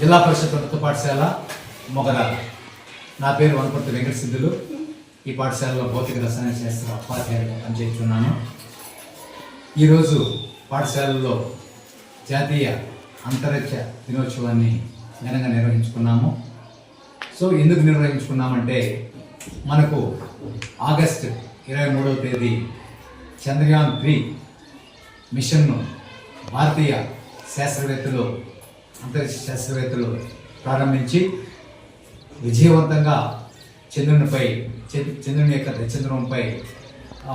జిల్లా పరిషత్ ప్రభుత్వ పాఠశాల మొగరాల నా పేరు వనపర్తి వెంకట సిద్ధులు ఈ పాఠశాలలో భౌతిక రసాయన శాస్త్ర ఉపాధ్యాయులుగా పనిచేస్తున్నాను. ఈరోజు పాఠశాలలో జాతీయ అంతరిక్ష దినోత్సవాన్ని ఘనంగా నిర్వహించుకున్నాము. సో ఎందుకు నిర్వహించుకున్నామంటే మనకు ఆగస్టు ఇరవై మూడవ తేదీ చంద్రయాన్ త్రీ మిషన్ను భారతీయ శాస్త్రవేత్తలు అంతరిక్ష శాస్త్రవేత్తలు ప్రారంభించి విజయవంతంగా చంద్రునిపై చంద్రుని యొక్క చంద్రంపై ఆ,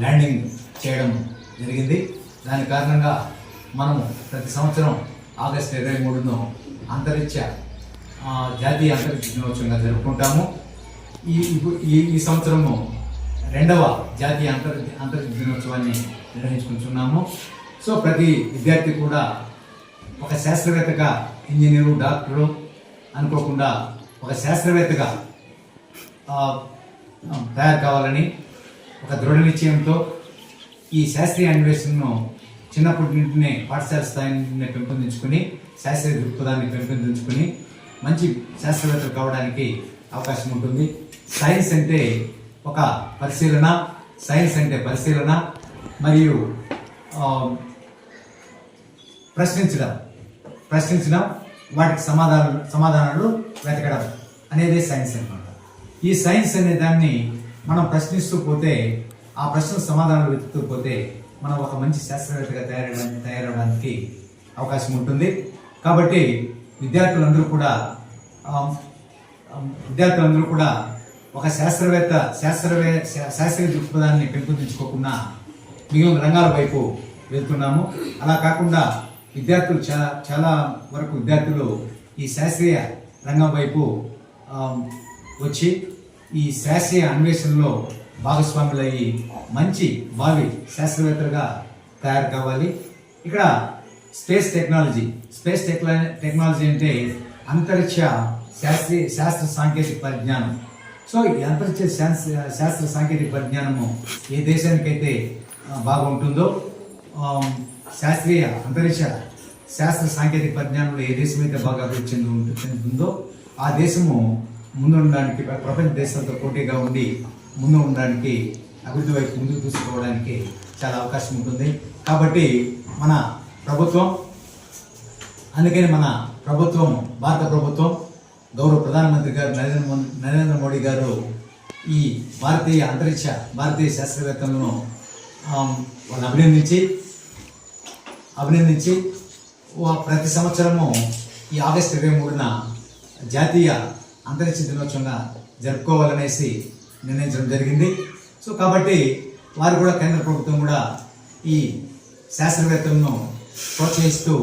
ల్యాండింగ్ చేయడం జరిగింది. దాని కారణంగా మనము ప్రతి సంవత్సరం ఆగస్టు ఇరవై మూడును అంతరిక్ష జాతీయ అంతరిక్ష దినోత్సవంగా జరుపుకుంటాము. ఈ ఈ ఈ సంవత్సరము రెండవ జాతీయ అంతర్ అంతరిక్ష దినోత్సవాన్ని నిర్వహించుకుంటున్నాము. సో ప్రతి విద్యార్థి కూడా ఒక శాస్త్రవేత్తగా ఇంజనీరు డాక్టరు అనుకోకుండా ఒక శాస్త్రవేత్తగా తయారు కావాలని ఒక దృఢ నిశ్చయంతో ఈ శాస్త్రీయ అన్వేషణను చిన్నప్పటి నుండినే పాఠశాల స్థాయిని పెంపొందించుకుని శాస్త్రీయ దృక్పథాన్ని పెంపొందించుకుని మంచి శాస్త్రవేత్తలు కావడానికి అవకాశం ఉంటుంది. సైన్స్ అంటే ఒక పరిశీలన సైన్స్ అంటే పరిశీలన మరియు ప్రశ్నించడం. ప్రశ్నించడం వాటికి సమాధానాలు సమాధానాలు వెతకడం అనేది సైన్స్ అనమాట ఈ సైన్స్ అనే దాన్ని మనం ప్రశ్నిస్తూ పోతే ఆ ప్రశ్న సమాధానాలు వెతుకుతూ పోతే మనం ఒక మంచి శాస్త్రవేత్తగా తయారవడానికి తయారవడానికి అవకాశం ఉంటుంది. కాబట్టి విద్యార్థులందరూ కూడా విద్యార్థులందరూ కూడా ఒక శాస్త్రవేత్త శాస్త్రవే శా- శాస్త్రీయ దృక్పథాన్ని పెంపొందించుకోకుండా మిగిలిన రంగాల వైపు వెళ్తున్నాము. అలా కాకుండా విద్యార్థులు చాలా చాలా వరకు విద్యార్థులు ఈ శాస్త్రీయ రంగం వైపు వచ్చి ఈ శాస్త్రీయ అన్వేషణలో భాగస్వాములయ్యి మంచి భావి శాస్త్రవేత్తలుగా తయారు కావాలి. ఇక్కడ స్పేస్ టెక్నాలజీ స్పేస్ టెక్నా టెక్నాలజీ అంటే అంతరిక్ష శాస్త్రీయ శాస్త్ర సాంకేతిక పరిజ్ఞానం. సో ఈ అంతరిక్ష శాస్త్ర శాస్త్ర సాంకేతిక పరిజ్ఞానము ఏ దేశానికైతే బాగుంటుందో శాస్త్రీయ అంతరిక్ష శాస్త్ర సాంకేతిక పరిజ్ఞానంలో ఏ దేశం అయితే బాగా అభివృద్ధి చెంది చెందుతుందో ఆ దేశము ముందు ఉండడానికి ప్ర- ప్రపంచ దేశాలతో పోటీగా ఉండి ముందు ఉండడానికి అభివృద్ధి వైపు ముందుకు తీసుకోవడానికి చాలా అవకాశం ఉంటుంది. కాబట్టి మన ప్రభుత్వం అందుకని మన ప్రభుత్వం భారత ప్రభుత్వం గౌరవ ప్రధానమంత్రి గారు నరేంద్ర నరేంద్ర మోడీ గారు ఈ భారతీయ అంతరిక్ష భారతీయ శాస్త్రవేత్తలను వాళ్ళని అభినందించి అభినందించి ప్రతి సంవత్సరము ఈ ఆగస్టు ఇరవై మూడున జాతీయ అంతరిక్ష దినోత్సవంగా జరుపుకోవాలనేసి నిర్ణయించడం జరిగింది. సో కాబట్టి వారు కూడా కేంద్ర ప్రభుత్వం కూడా ఈ శాస్త్రవేత్తలను ప్రోత్సహిస్తూ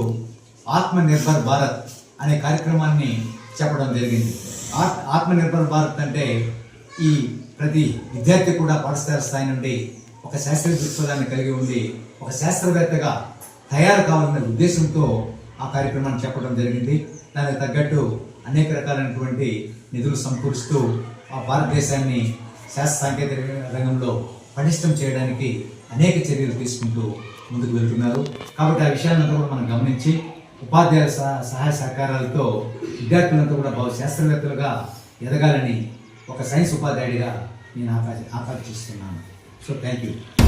ఆత్మనిర్భర్ భారత్ అనే కార్యక్రమాన్ని చెప్పడం జరిగింది. ఆత్ భారత్ అంటే ఈ ప్రతి విద్యార్థి కూడా పాఠశాల స్థాయి నుండి ఒక శాస్త్రీయ దృక్పథాన్ని కలిగి ఉండి ఒక శాస్త్రవేత్తగా తయారు కావాలనే ఉద్దేశంతో ఆ కార్యక్రమాన్ని చెప్పడం జరిగింది. దానికి తగ్గట్టు అనేక రకాలైనటువంటి నిధులు సమకూరుస్తూ ఆ భారతదేశాన్ని శాస్త్ర సాంకేతిక రంగంలో పటిష్టం చేయడానికి అనేక చర్యలు తీసుకుంటూ ముందుకు వెళ్తున్నారు. కాబట్టి ఆ విషయాలను కూడా మనం గమనించి ఉపాధ్యాయుల సహాయ సహకారాలతో విద్యార్థులంతా కూడా బహు శాస్త్రవేత్తలుగా ఎదగాలని ఒక సైన్స్ ఉపాధ్యాయుడిగా నేను ఆకా ఆకాంక్షిస్తున్నాను. So thank you